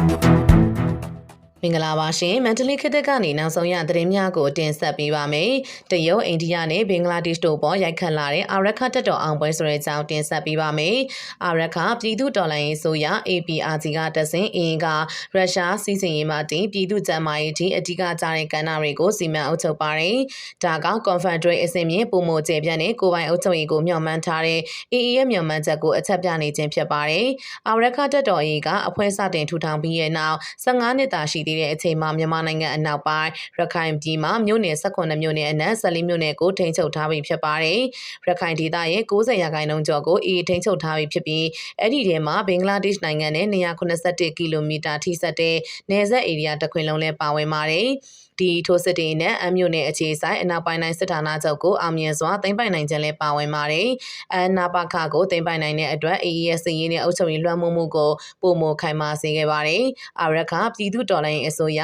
Thank you. မင်္ဂလာပါရှင်မန္တလေးခေတ်သက်ကနေနောက်ဆုံးရသတင်းများကိုတင်ဆက်ပေးပါမယ်။တရုတ်အိန္ဒိယနဲ့ဘင်္ဂလားဒေ့ရှ်တို့ပေါ်ရိုက်ခတ်လာတဲ့အာရခတက်တော်အောင်ပွဲဆိုတဲ့အကြောင်းတင်ဆက်ပေးပါမယ်။အာရခပြည်သူတော်လှန်ရေးဆိုရ APRG ကတဆင်အင်းကရုရှားစီးစင်ရေးမှတင်ပြည်သူ့ကျန်းမာရေးထိအဓိကကြားတဲ့ကဏ္ဍတွေကိုစီမံအုပ်ချုပ်ပါတယ်။ဒါက Confederate အစင်မြင့်ပုံမကျေပြန့်နဲ့ကိုပိုင်အုပ်ချုပ်ရေးကိုမျှော်မှန်းထားတဲ့ AA ရဲ့မျှော်မှန်းချက်ကိုအချက်ပြနေခြင်းဖြစ်ပါတယ်။အာရခတက်တော်အေးကအဖွဲ့စတင်ထူထောင်ပြီးရဲ့နောက်15နှစ်သာရှိသေးတဲ့အချိန်မှာမြန်မာနိုင်ငံအနောက်ပိုင်းရခိုင်ပြည်မှာမြို့နယ်18မြို့နယ်အနက်14မြို့နယ်ကိုထိန်းချုပ်ထားပြီးဖြစ်ပါတယ်။ရခိုင်ဒေသရဲ့90ရာခိုင်နှုန်းကျော်ကိုအေးထိန်းချုပ်ထားပြီးဖြစ်ပြီးအဲ့ဒီထဲမှာဘင်္ဂလားဒေ့ရှ်နိုင်ငံနဲ့281ကီလိုမီတာထိစပ်တဲ့နယ်စပ်ဧရိယာတစ်ခွင်လုံးလည်းပါဝင်ပါတယ်။ ဒီထိုးစစ်တွေနဲ့အမျိုးနယ်အခြေဆိုင်အနောက်ပိုင်းတိုင်းစစ်ဌာနချုပ်ကိုအောင်မြင်စွာသိမ်းပိုက်နိုင်ခြင်းလည်းပါဝင်ပါတယ်။အနာပခကိုသိမ်းပိုက်နိုင်တဲ့အတွက် AES ရေးနဲ့အုပ်ချုပ်ရေးလွှမ်းမိုးမှုကိုပုံမခိုင်မာစေခဲ့ပါတယ်။အာရခပြည်သူတော်လှန်ရေးအစိုးရ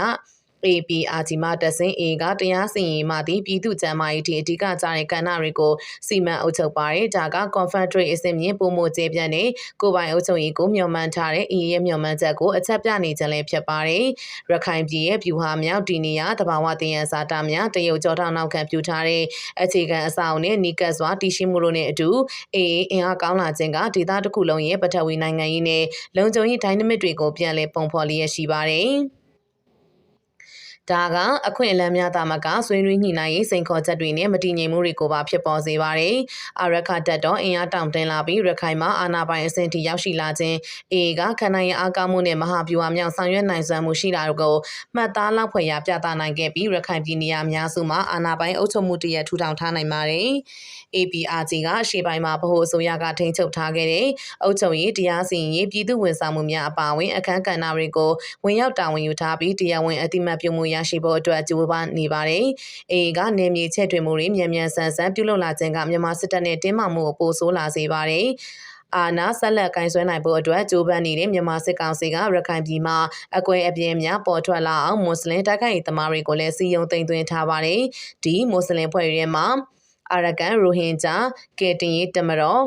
APRG မှတဆင် A ကတရားစီရင်မှသည့်ပြည်သူ့ကျန်းမာရေးထိအဓိကကြားတဲ့ကဏ္ဍတွေကိုစီမံအုပ်ချုပ်ပါတယ်။ဒါက Confederate အစင်မြင့်ပုံမကျေပြန့်တဲ့ကိုပိုင်အုပ်ချုပ်ရေးကိုမျှော်မှန်းထားတဲ့ A ရဲ့မျှော်မှန်းချက်ကိုအချက်ပြနေခြင်းလည်းဖြစ်ပါတယ်။ရခိုင်ပြည်ရဲ့ပြူဟာမြောက်ဒီနီယာတဘာဝတည်ရန်စာတာများတရုတ်ကြောထောင်နောက်ခံပြူထားတဲ့အခြေခံအဆောက်အုံနဲ့နီကတ်စွာတည်ရှိမှုတို့နဲ့အတူ A အင်အားကောင်းလာခြင်းကဒေသတစ်ခုလုံးရဲ့ပထဝီနိုင်ငံရေးနဲ့လုံခြုံရေး dynamic တွေကိုပြန်လည်ပုံဖော်လျက်ရှိပါတယ်။ ဒါကအခွင့်အလမ်းများတာမကဆွေးနွေးညှိနှိုင်းရေးစိန်ခေါ်ချက်တွေနဲ့မတည်ငြိမ်မှုတွေကိုပါဖြစ်ပေါ်စေပါတယ်။အာရခတက်တော့အင်အားတောင့်တင်းလာပြီးရခိုင်မှာအာဏာပိုင်အဆင့်ထိရောက်ရှိလာခြင်းအေကခန္ဓာရင်အားကောင်းမှုနဲ့မဟာဗျူဟာမြောက်ဆောင်ရွက်နိုင်စွမ်းမှုရှိတာတို့ကိုမှတ်သားလောက်ဖွယ်ရပြသနိုင်ခဲ့ပြီးရခိုင်ပြည်နေရာများစုမှာအာဏာပိုင်အုပ်ချုပ်မှုတရထူထောင်ထားနိုင်ပါတယ်။ APRG ကရှေ့ပိုင်းမှာဗဟိုအစိုးရကထိန်းချုပ်ထားခဲ့တဲ့အုပ်ချုပ်ရေးတရားစီရင်ရေးပြည်သူ့ဝန်ဆောင်မှုများအပါအဝင်အခမ်းကဏ္ဍတွေကိုဝင်ရောက်တာဝန်ယူထားပြီးတရားဝင်အတိမတ်ပြုမှုရရှိဖို့အတွက်ကြိုးပမ်းနေပါတယ်။အေကနယ်မြေချက်တွင်မှုတွေမြန်မြန်ဆန်ဆန်ပြုလုပ်လာခြင်းကမြန်မာစစ်တပ်နဲ့တင်းမာမှုကိုပိုဆိုးလာစေပါတယ်။အာနာဆက်လက်ကင်ဆွဲနိုင်ဖို့အတွက်ကြိုးပမ်းနေတဲ့မြန်မာစစ်ကောင်စီကရခိုင်ပြည်မှာအကွဲအပြင်းများပေါ်ထွက်လာအောင်မွတ်စလင်တိုက်ခိုက်ရေးသမားတွေကိုလည်းစီယုံသိမ်းသွင်းထားပါတယ်။ဒီမွတ်စလင်ဖွဲ့တွေမှာ အာရကန်ရိုဟင်ဂျာကေတင်ရေးတမတော်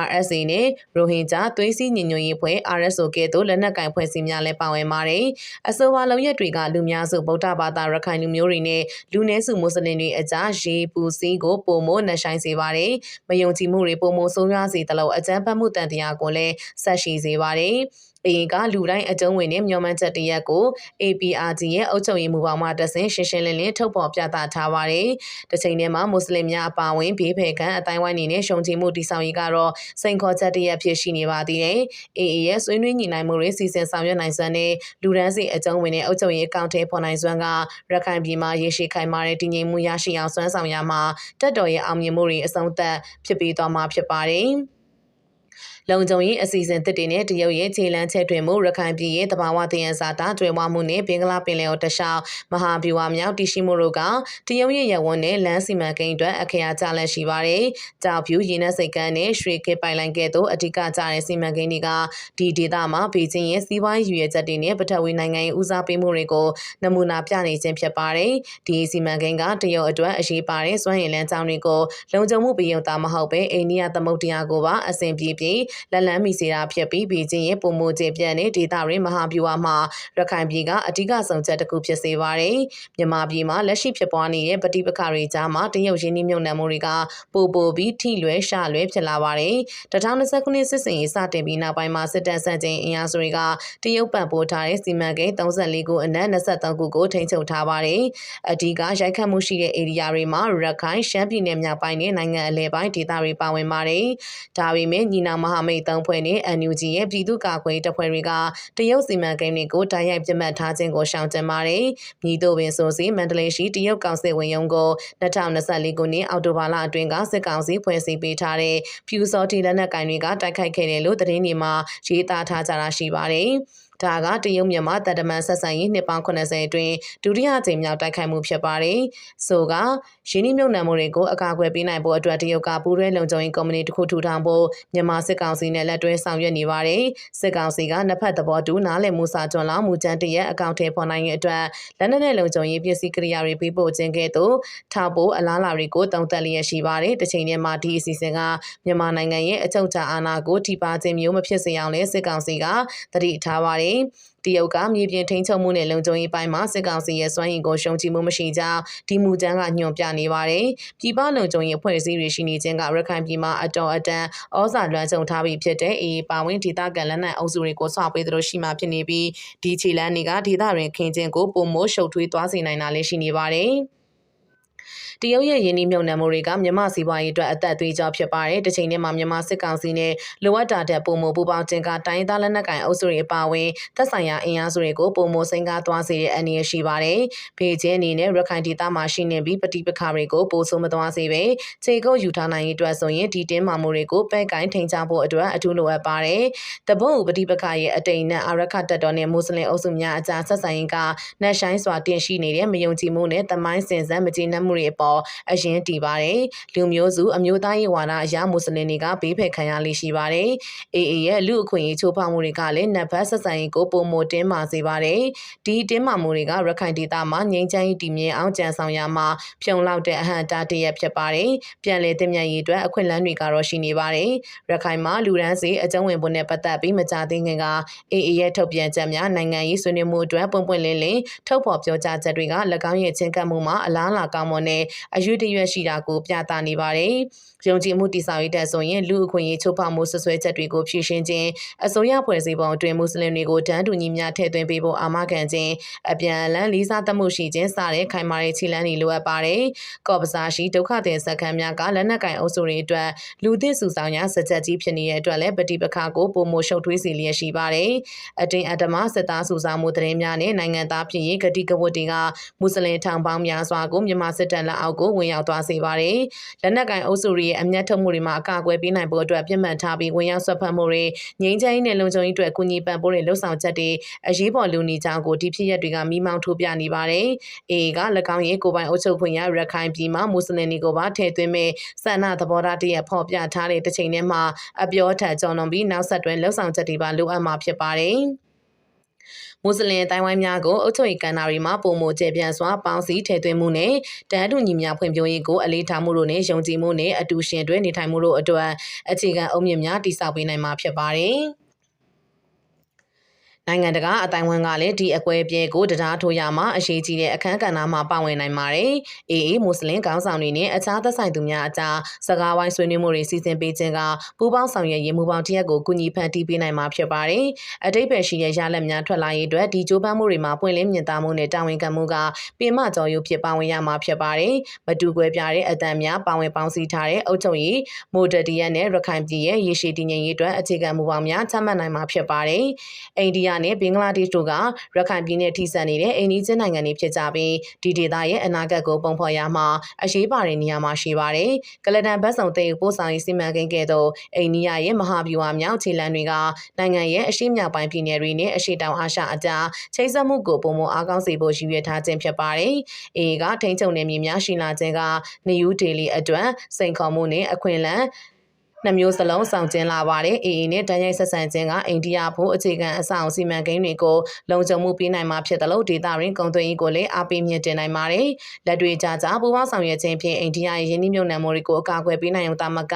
ARSA နဲ့ရိုဟင်ဂျာသွေးစည်းညီညွတ်ရေးဖွဲ့ RSO ကဲ့သို့လက်နက်ကင်ဖွဲ့စည်းများလည်းပါဝင်ပါတယ်။အဆိုပါလုံရက်တွေကလူများစုဗုဒ္ဓဘာသာရခိုင်လူမျိုးတွေနဲ့လူနည်းစုမွတ်စလင်တွေအကြားရေပူစီးကိုပုံမိုးနှဆိုင်စေပါတယ်။မယုံကြည်မှုတွေပုံမိုးဆိုးရွားစေတယ်လို့အကြမ်းဖက်မှုတန်တရားကိုလည်းဆက်ရှိစေပါတယ်။ အရင်ကလူတိုင်းအကျုံးဝင်တဲ့မျှော်မှန်းချက်တရက်ကို APRG ရဲ့အုပ်ချုပ်ရေးမူပေါင်းမှတဆင့်ရှင်းရှင်းလင်းလင်းထုတ်ဖော်ပြသထားပါတယ်။တစ်ချိန်တည်းမှာမွတ်စလင်များအပါအဝင်ဘေးဖယ်ခံအတိုင်းဝိုင်းနေနဲ့ရှုံချမှုတည်ဆောက်ရေးကတော့စိန်ခေါ်ချက်တရက်ဖြစ်ရှိနေပါသေးတယ်။ AA ရဲ့ဆွေးနွေးညီနိုင်မှုတွေစီစဉ်ဆောင်ရွက်နိုင်စွမ်းနဲ့လူဒန်းစီအကျုံးဝင်တဲ့အုပ်ချုပ်ရေးအကောင့်ထဲပေါ်နိုင်စွမ်းကရခိုင်ပြည်မှာရေရှည်ခိုင်မာတဲ့တည်ငြိမ်မှုရရှိအောင်စွမ်းဆောင်ရမှာတက်တော်ရဲ့အောင်မြင်မှုတွေအဆုံးသတ်ဖြစ်ပြီးသွားမှာဖြစ်ပါတယ်။ လုံခြုံရေးအစီအစဉ်သစ်တွေနဲ့တရုတ်ရဲ့ခြေလမ်းချက်တွင်မှုရခိုင်ပြည်ရဲ့တဘာဝတယံဇာတာကျွဲဝမှုနဲ့ဘင်္ဂလားပင်လယ်ော်တခြားမဟာဗျူဟာမြောက်တရှိမှုတို့ကတရုတ်ရဲ့ရဝန်းနဲ့လမ်းစီမံကိန်းအတွက်အခရာကြလက်ရှိပါတယ်။ကြောက်ဖြူရင်းနှက်စိတ်ကန်းနဲ့ရွှေခေပိုင်လိုင်းကဲ့သို့အဓိကကျတဲ့စီမံကိန်းတွေကဒီဒေသမှာဘေကျင်းရဲ့စီးပွားရေးရည်ရွယ်ချက်တွေနဲ့ပထဝီနိုင်ငံရဲ့ဦးစားပေးမှုတွေကိုနမူနာပြနေခြင်းဖြစ်ပါတယ်။ဒီစီမံကိန်းကတရုတ်အတွက်အရေးပါတဲ့စွမ်းရည်လမ်းကြောင်းတွေကိုလုံခြုံမှုပေးရုံသာမဟုတ်ပဲအိန္ဒိယသမုဒ္ဒရာကိုပါအစဉ်ပြေပြေလက်လန်းမိစေတာဖြစ်ပြီးဘေကျင်းရဲ့ပုံမိုကျေပြန့်တဲ့ဒေသရင်းမဟာဗျူဟာမှာရခိုင်ပြည်ကအဓိကဆုံးချက်တစ်ခုဖြစ်စေပါတယ်။မြန်မာပြည်မှာလက်ရှိဖြစ်ပွားနေတဲ့ပဋိပက္ခတွေကြားမှာတရုတ်ရင်းနှီးမြှုပ်နှံမှုတွေကပိုပိုပြီးထိလွဲရှလွဲဖြစ်လာပါတယ်။2020ခုနှစ်စစ်စင်ရေးစတင်ပြီးနောက်ပိုင်းမှာစစ်တပ်ဆန့်ကျင်အင်အားစုတွေကတရုတ်ပံ့ပိုးထားတဲ့စီမံကိန်း34ခုအနက်23ခုကိုထိန်းချုပ်ထားပါတယ်။အဓိကရိုက်ခတ်မှုရှိတဲ့ဧရိယာတွေမှာရခိုင်ရှမ်းပြည်နယ်မြောက်ပိုင်းနဲ့နိုင်ငံအလဲပိုင်းဒေသတွေပါဝင်ပါတယ်။ဒါပေမဲ့ညီနောင်မဟာမိတ်သုံးဖွဲ့နဲ့ NUG ရဲ့ပြည်သူ့ကာကွယ်တပ်ဖွဲ့တွေကတရုတ်စီမံကိန်းတွေကိုတိုက်ရိုက်ပြတ်မှတ်ထားခြင်းကိုရှောင်ကျဉ်ပါတယ်။မြည်တို့ပင်ဆိုစီမန္တလေးရှိတရုတ်ကောင်စစ်ဝင်ရုံးကို2024ခုနှစ်အောက်တိုဘာလအတွင်းကစစ်ကောင်စီဖွဲ့စည်းပေးထားတဲ့ဖြူစောတီလက်နက်ကင်တွေကတိုက်ခိုက်ခဲ့တယ်လို့သတင်းတွေမှာရေးသားထားကြတာရှိပါတယ်။ ဒါကတရုတ်မြန်မာတပ်တမန်ဆက်ဆံရေးနှစ်ပေါင်း80အတွင်းဒုတိယကြိမ်မြောက်တိုက်ခိုက်မှုဖြစ်ပါတယ်။ဆိုကရင်းနှီးမြှုပ်နှံမှုတွေကိုအကာအကွယ်ပေးနိုင်ဖို့အတွက်တရုတ်ကပူးတွဲလုံခြုံရေးကုမ္ပဏီတစ်ခုထူထောင်ဖို့မြန်မာစစ်ကောင်စီနဲ့လက်တွဲဆောင်ရွက်နေပါတယ်။စစ်ကောင်စီကနှစ်ဖက်သဘောတူနားလည်မှုစာချွန်လောက်မူကြမ်းတရက်အကောင့်ထဲပေါ်နိုင်တဲ့အတွက်လက်နက်နဲ့လုံခြုံရေးပစ္စည်းကိရိယာတွေပေးပို့ခြင်းကဲ့သို့ထောက်ပို့အလားအလာတွေကိုတုံ့တက်လျက်ရှိပါတယ်။တစ်ချိန်တည်းမှာဒီအစီအစဉ်ကမြန်မာနိုင်ငံရဲ့အချုပ်အခြာအာဏာကိုထိပါခြင်းမျိုးမဖြစ်စေအောင်လဲစစ်ကောင်စီကတတိထားပါတယ်ပါတယ်။တရုတ်ကမြေပြင်ထိန်းချုပ်မှုနဲ့လုံခြုံရေးပိုင်းမှာစစ်ကောင်စီရဲ့စွမ်းရည်ကိုရှုံချမှုမရှိကြောင်းဒီမူတန်းကညွှန်ပြနေပါတယ်။ပြည်ပလုံခြုံရေးအဖွဲ့အစည်းတွေရှိနေခြင်းကရခိုင်ပြည်မှာအတော်အတန်ဩဇာလွှမ်းခြုံထားပြီးဖြစ်တဲ့အေပါဝင်ဒေသကန်လက်နက်အုပ်စုတွေကိုဆွပေးသလိုရှိမှဖြစ်နေပြီးဒီခြေလန်းတွေကဒေသတွင်ခင်းခြင်းကိုပုံမိုးရှုပ်ထွေးသွားစေနိုင်တာလည်းရှိနေပါတယ်။ တရုတ်ရဲ့ယင်းနှိမ့်မြုံနယ်မှုတွေကမြန်မာစီးပွားရေးအတွက်အသက်သွေးကြောဖြစ်ပါတယ်။တစ်ချိန်တည်းမှာမြန်မာစစ်ကောင်စီနဲ့လိုအပ်တာတဲ့ပုံမပူပေါင်းခြင်းကတိုင်းသားလက်နက်ကိုင်အုပ်စုတွေအပါအဝင်သက်ဆိုင်ရာအင်အားစုတွေကိုပုံမစိန်ကားသွားစေတဲ့အနေရှိပါတယ်။ဘေကျင်းအနေနဲ့ရခိုင်ဒေသမှာရှိနေပြီးပဋိပက္ခတွေကိုပိုဆိုးမသွားစေပဲခြေကုပ်ယူထားနိုင်ရေးအတွက်ဆိုရင်ဒီတင်းမာမှုတွေကိုပဲ့ကိုင်းထိန်ချဖို့အတွက်အထူးလိုအပ်ပါတယ်။တပုတ်ပဋိပက္ခရဲ့အတိမ်နဲ့အာရခတက်တော်နဲ့မွတ်စလင်အုပ်စုများအကြားဆက်ဆံရေးကနှက်ဆိုင်စွာတင်ရှိနေတဲ့မယုံကြည်မှုနဲ့တမိုင်းစင်စံမကျေနပ်မှုတွေအပေါ်အရင်တည်ပါတယ်။လူမျိုးစုအမျိုးသားရေးဝါဒအရာမွတ်စလင်တွေကဘေးဖယ်ခံရလိရှိပါတယ်။ AA ရဲ့လူအခွင့်အရေးချိုးဖောက်မှုတွေကလည်းနတ်ဘတ်ဆက်ဆံရေးကိုပုံမတင်းမာစေပါတယ်။ဒီတင်းမာမှုတွေကရခိုင်ဒေသမှာငြိမ်းချမ်းရေးတည်မြဲအောင်ကြံဆောင်ရမှာဖြုံလောက်တဲ့အဟန့်တားတရက်ဖြစ်ပါတယ်။ပြန်လည်တင်မြတ်ရေးအတွက်အခွင့်အလမ်းတွေကတော့ရှိနေပါတယ်။ရခိုင်မှာလူရန်စီအကြုံဝင်မှုနဲ့ပတ်သက်ပြီးမကြသေးခင်က AA ရဲ့ထုတ်ပြန်ချက်များနိုင်ငံရေးဆွေးနွေးမှုအတွက်ပွင့်ပွင့်လင်းလင်းထုတ်ဖော်ပြောကြားချက်တွေက၎င်းရဲ့ချင်းကပ်မှုမှာအလားအလာကောင်းမွန်တဲ့အယူတရွက်ရှိတာကိုပြသနေပါတယ်။ယုံကြည်မှုတည်ဆောက်ရေးတဲ့ဆိုရင်လူအခွင့်အရေးချိုးဖောက်မှုဆွဆွဲချက်တွေကိုဖြေရှင်းခြင်းအစိုးရဖွဲ့စည်းပုံအတွင်းမွတ်စလင်တွေကိုတန်းတူညီမျှထည့်သွင်းပေးဖို့အာမခံခြင်းအပြန်အလှန်လေးစားသမှုရှိခြင်းစတဲ့ခိုင်မာတဲ့ခြေလှမ်းတွေလိုအပ်ပါတယ်။ကော့ပစာရှိဒုက္ခသည်စခန်းများကလက်နက်ကင်အုပ်စုတွေအတွက်လူသစ်စုဆောင်ရာစကြက်ကြီးဖြစ်နေတဲ့အတွက်လည်းပဋိပက္ခကိုပုံမရှုပ်ထွေးစေလျက်ရှိပါတယ်။အတင်းအဓမ္မစစ်သားစုဆောင်မှုတရင်များနဲ့နိုင်ငံသားဖြစ်ရေးဂတိကဝတ်တွေကမွတ်စလင်ထောင်ပေါင်းများစွာကိုမြန်မာစစ်တပ်လက်အောက်ကိုဝင်ရောက်သွားစေပါတယ်။လက်နက်ကင်အုပ်စုတွေရဲ့အမျက်ထုတ်မှုတွေမှာအကာအကွယ်ပေးနိုင်ဖို့အတွက်ပြစ်မှတ်ထားပြီးဝင်ရောက်ဆွတ်ဖက်မှုတွေငြိမ်းချမ်းရေးနဲ့လုံခြုံရေးအတွက်ကူညီပံ့ပိုးတဲ့လှုပ်ဆောင်ချက်တွေအရေးပေါ်လူနေကြောင်းကိုဒီဖြစ်ရပ်တွေကမိမောင်းထိုးပြနေပါတယ်။အေက၎င်းရဲ့ကိုပိုင်အုပ်ချုပ်ခွင့်ရရခိုင်ပြည်မှာမွတ်စလင်တွေကိုပါထည့်သွင်းမဲ့ဆန္ဒသဘောထားတရက်ဖော်ပြထားတဲ့တစ်ချိန်တည်းမှာအပြောထက်ကျော်လွန်ပြီးနောက်ဆက်တွဲလှုပ်ဆောင်ချက်တွေပါလိုအပ်မှာဖြစ်ပါတယ်။ မွတ်စလင်တိုင်းဝိုင်းများကိုအုပ်ချုပ်ရေးကဏ္ဍတွေမှာပုံမကျေပြန့်စွာပေါင်းစည်းထည့်သွင်းမှုနဲ့တန်းတူညီမျှဖွံ့ဖြိုးရေးကိုအလေးထားမှုတို့နဲ့ယုံကြည်မှုနဲ့အတူရှင်တွဲနေထိုင်မှုတို့အတွက်အခြေခံအုတ်မြစ်များတည်ဆောက်ပေးနိုင်မှာဖြစ်ပါတယ်။ နိုင်ငံတကာအတိုင်းဝမ်ကလည်းဒီအကွဲပြဲကိုတရားထိုးရမှာအရေးကြီးတဲ့အခမ်းကဏ္ဍမှာပါဝင်နိုင်ပါတယ်။အေအေမွတ်စလင်ခေါင်းဆောင်တွေနဲ့အခြားသက်ဆိုင်သူများအကြားစကားဝိုင်းဆွေးနွေးမှုတွေစီစဉ်ပေးခြင်းကပူးပေါင်းဆောင်ရွက်ရေးမူပေါင်းတရက်ကိုကူညီဖန်တီးပေးနိုင်မှာဖြစ်ပါတယ်။အတိတ်ပဲရှိတဲ့ရလဒ်များထွက်လာရေးအတွက်ဒီကြိုးပမ်းမှုတွေမှာပွင့်လင်းမြင်သာမှုနဲ့တာဝန်ခံမှုကပင်မကျော်ရုပ်ဖြစ်ပါဝင်ရမှာဖြစ်ပါတယ်။မတူကွဲပြားတဲ့အတန်များပါဝင်ပေါင်းစည်းထားတဲ့အုပ်ချုပ်ရေးမိုဒယ်ဒီယန်နဲ့ရခိုင်ပြည်ရဲ့ရေရှည်တည်ငြိမ်ရေးအတွက်အခြေခံမူပေါင်းများချမှတ်နိုင်မှာဖြစ်ပါတယ်။အိန္ဒိယနဲ့ဘင်္ဂလားဒေ့ရှ်တို့ကရခိုင်ပြည်နယ်ထိစပ်နေတဲ့အိန္ဒိချင်းနိုင်ငံတွေဖြစ်ကြပြီးဒီဒေသရဲ့အနာဂတ်ကိုပုံဖော်ရမှာအရေးပါတဲ့နေရာမှာရှိပါတယ်။ကလဒန်ဘတ်ဆောင်တဲ့ပို့ဆောင်ရေးစီမံကိန်းကဲ့သို့အိန္ဒိယရဲ့မဟာဗျူဟာမြောက်ခြေလှမ်းတွေကနိုင်ငံရဲ့အရှိမြောက်ပိုင်းပြည်နယ်တွေနဲ့အရှိတောင်အာရှအကြားချိတ်ဆက်မှုကိုပုံမအားကောင်းစေဖို့ရည်ရွယ်ထားခြင်းဖြစ်ပါတယ်။အေကထိန်းချုပ်နယ်မြေများရှိလာခြင်းကနယူးဒေလီအတွက်စိန်ခေါ်မှုနဲ့အခွင့်အလမ်း နှစ်မျိုးစလုံးဆောင်ကျင်းလာပါတယ်။ AA နဲ့တန်ရိုက်ဆက်ဆံခြင်းကအိန္ဒိယဖို့အခြေခံအဆောက်အစီမံကိန်းတွေကိုလုံခြုံမှုပေးနိုင်မှာဖြစ်တယ်လို့ဒေတာရင်းကုန်သွယ်ရေးကိုလည်းအားပေးမြင့်တင်နိုင်ပါတယ်။လက်တွေ့ကြကြပူးပေါင်းဆောင်ရွက်ခြင်းဖြင့်အိန္ဒိယရဲ့ယင်းနှိမ့်မြုံနယ်မှုတွေကိုအကာအကွယ်ပေးနိုင်ုံသာမက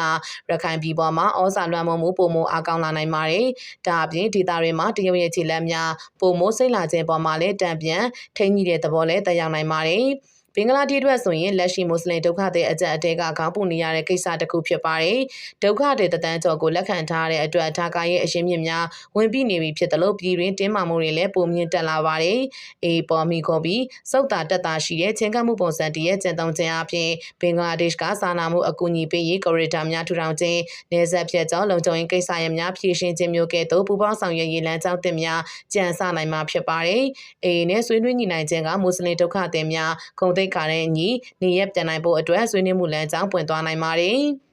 ရခိုင်ပြည်ပေါ်မှာဩဇာလွှမ်းမိုးမှုပုံမအားကောင်းလာနိုင်ပါတယ်။ဒါအပြင်ဒေတာရင်းမှာတရုတ်ရဲ့ခြေလက်များပုံမိုးစိတ်လာခြင်းပေါ်မှာလည်းတံပြန်ထိန်းကြီးတဲ့သဘောလည်းတက်ရောက်နိုင်ပါတယ်။ ဘင်္ဂလားဒေ့ရှ်အတွက်ဆိုရင်လက်ရှိမွတ်စလင်ဒုက္ခသည်အကြက်အတဲကခေါင်းပူနေရတဲ့ကိစ္စတစ်ခုဖြစ်ပါတယ်။ဒုက္ခသည်တသန်းကျော်ကိုလက်ခံထားတဲ့အတွက်ဒါကာရဲ့အရှင်းမြစ်များဝင်ပြီးနေပြီဖြစ်တယ်လို့ပြည်တွင်းတင်းမာမှုတွေလည်းပုံမြင့်တက်လာပါတယ်။အေပေါ်မီကိုပြီးစုတ်တာတက်တာရှိတဲ့ချင်းကပ်မှုပုံစံတည်းရဲ့ကျင့်သုံးခြင်းအပြင်ဘင်္ဂလားဒေ့ရှ်ကစာနာမှုအကူအညီပေးရေးကော်ရီတာများထူထောင်ခြင်းနေဆက်ဖြတ်ကြောင်းလုံခြုံရေးကိစ္စရပ်များဖြည့်ရှင်းခြင်းမျိုးကဲ့သို့ပူးပေါင်းဆောင်ရွက်ရေးလမ်းကြောင်းတင်များကြံစနိုင်မှာဖြစ်ပါတယ်။အေနဲ့ဆွေးနွေးညှိနှိုင်းခြင်းကမွတ်စလင်ဒုက္ခသည်များခုံသိက္ခာနဲ့ညီနေရက်ပြန်နိုင်ဖို့အတွက်ဆွေးနွေးမှုလမ်းကြောင်းပွင့်သွားနိုင်ပါတယ်။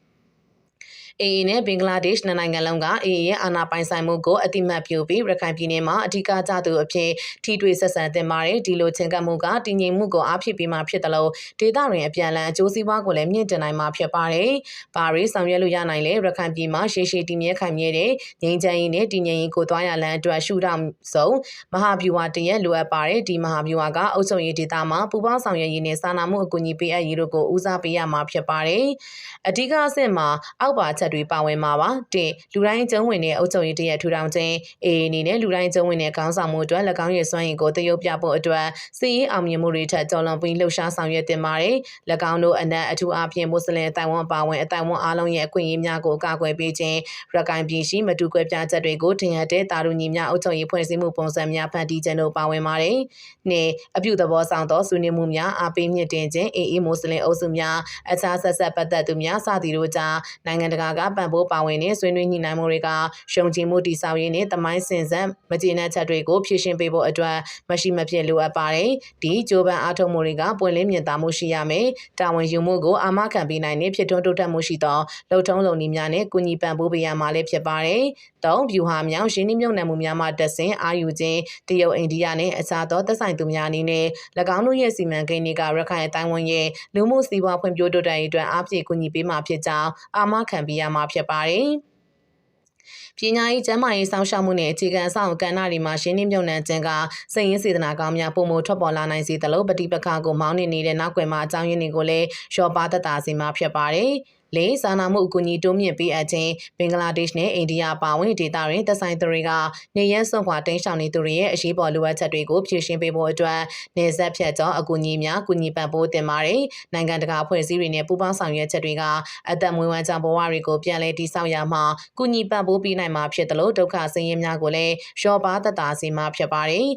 AA နဲ့ဘင်္ဂလားဒေ့ရှ်နိုင်ငံလုံးက AA ရဲ့အာဏာပိုင်ဆိုင်မှုကိုအတိမတ်ပြုပြီးရခိုင်ပြည်နယ်မှာအဓိကကျသူအဖြစ်ထိတွေ့ဆက်ဆံတင်ပါတယ်ဒီလိုချင်းကပ်မှုကတည်ငြိမ်မှုကိုအားဖြစ်ပြီးမှဖြစ်တယ်လို့ဒေသတွင်အပြန်အလှန်အကျိုးစီးပွားကိုလည်းမြင့်တင်နိုင်မှာဖြစ်ပါတယ်။ဘာရီဆောင်ရွက်လို့ရနိုင်လေရခိုင်ပြည်မှာရှေးရှေးတည်မြဲခိုင်မြဲတဲ့ငြိမ်းချမ်းရေးနဲ့တည်ငြိမ်ရေးကိုသွားရလမ်းအတွက်ရှုထောင့်ဆုံးမဟာဗျူဟာတရက်လိုအပ်ပါတယ်ဒီမဟာဗျူဟာကအုပ်ချုပ်ရေးဒေသမှာပူးပေါင်းဆောင်ရွက်ရေးနဲ့စာနာမှုအကူအညီပေးအပ်ရေးတို့ကိုဦးစားပေးရမှာဖြစ်ပါတယ်။အဓိကအဆင့်မှာအောက်ပါချက်ချက်တွေပါဝင်မှာပါ။၁လူတိုင်းကျုံဝင်တဲ့အုပ်ချုပ်ရေးတရက်ထူထောင်ခြင်းအေအနေနဲ့လူတိုင်းကျုံဝင်တဲ့ခေါင်းဆောင်မှုအတွက်၎င်းရဲ့စွမ်းရည်ကိုတရုပ်ပြဖို့အတွက်စီးရင်အောင်မြင်မှုတွေထက်ကျော်လွန်ပြီးလှုပ်ရှားဆောင်ရွက်တင်ပါတယ်။၎င်းတို့အနက်အထူးအားဖြင့်မွတ်စလင်အတိုင်းဝန်ပါဝင်အတိုင်းဝန်အားလုံးရဲ့အခွင့်အရေးများကိုကာကွယ်ပေးခြင်းရခိုင်ပြည်ရှိမတူကွဲပြားချက်တွေကိုထင်ဟပ်တဲ့တာလူညီများအုပ်ချုပ်ရေးဖွဲ့စည်းမှုပုံစံများဖန်တီးခြင်းတို့ပါဝင်ပါတယ်။နှင့်အပြုသဘောဆောင်သောဆွေးနွေးမှုများအားပေးမြင့်တင်ခြင်းအေအေမွတ်စလင်အုပ်စုများအခြားဆက်ဆက်ပတ်သက်သူများစသည်တို့ကြားနိုင်ငံတကာကပံ့ပိုးပါဝင်တဲ့ဆွေးနွေးညှိနှိုင်းမှုတွေကရှုံချမှုတည်ဆောက်ရေးနဲ့တမိုင်းစင်စံမကျေနပ်ချက်တွေကိုဖြေရှင်းပေးဖို့အတွက်မရှိမဖြစ်လိုအပ်ပါတယ်။ဒီကြိုးပမ်းအားထုတ်မှုတွေကပွင့်လင်းမြင်သာမှုရှိရမယ်။တာဝန်ယူမှုကိုအာမခံပေးနိုင်တဲ့ဖြစ်ထွန်းတိုးတက်မှုရှိသောလှုပ်ထုံးလုံနည်းများနဲ့ကုညီပံ့ပိုးပေးရမှာလည်းဖြစ်ပါတယ်။သုံးဗျူဟာမြောင်ရင်းနှီးမြှုပ်နှံမှုများမှတက်ဆင်အာယူခြင်းတရုတ်အိန္ဒိယနဲ့အခြားသောသက်ဆိုင်သူများအနေနဲ့၎င်းတို့ရဲ့စီမံကိန်းတွေကရခိုင်အတိုင်းဝန်ရဲ့လူမှုစီးပွားဖွံ့ဖြိုးတိုးတက်ရေးအတွက်အားဖြည့်ကူညီပေးမှာဖြစ်ကြောင်းအာမခံပေးရမှာဖြစ်ပါတယ်။ပညာရေးကျန်းမာရေးစောင့်ရှောက်မှုနဲ့အခြေခံအဆောက်အအုံကဏ္ဍတွေမှာရှင်းလင်းမြုံနှံခြင်းကစိတ်ရင်းစေတနာကောင်းများပုံမထွက်ပေါ်လာနိုင်စေသလိုပฏิပက္ခကိုမောင်းနှင်နေတဲ့နောက်ွယ်မှာအကြောင်းရင်းတွေကိုလည်းလျှော့ပါသက်သာစေမှာဖြစ်ပါတယ်။ လေးစာနာမှုအကူအညီတိုးမြင့်ပေးအပ်ခြင်းဘင်္ဂလားဒေ့ရှ်နဲ့အိန္ဒိယပါဝင်ဒေသတွင်သက်ဆိုင်သူတွေကနေရန်စွန့်ခွာတိမ်းရှောင်နေသူတွေရဲ့အရေးပေါ်လိုအပ်ချက်တွေကိုဖြည့်ရှင်းပေးဖို့အတွက်နေဆက်ဖြတ်ကျော်အကူအညီများကူညီပံ့ပိုးတင်ပါတယ်။နိုင်ငံတကာအဖွဲ့အစည်းတွေနဲ့ပူးပေါင်းဆောင်ရွက်ချက်တွေကအသက်မွေးဝမ်းကြောင်းဘဝတွေကိုပြန်လည်တည်ဆောက်ရမှာကူညီပံ့ပိုးပေးနိုင်မှာဖြစ်တယ်လို့ဒုက္ခဆင်းရဲများကိုလည်းလျှော့ပါသက်သာစေမှာဖြစ်ပါတယ်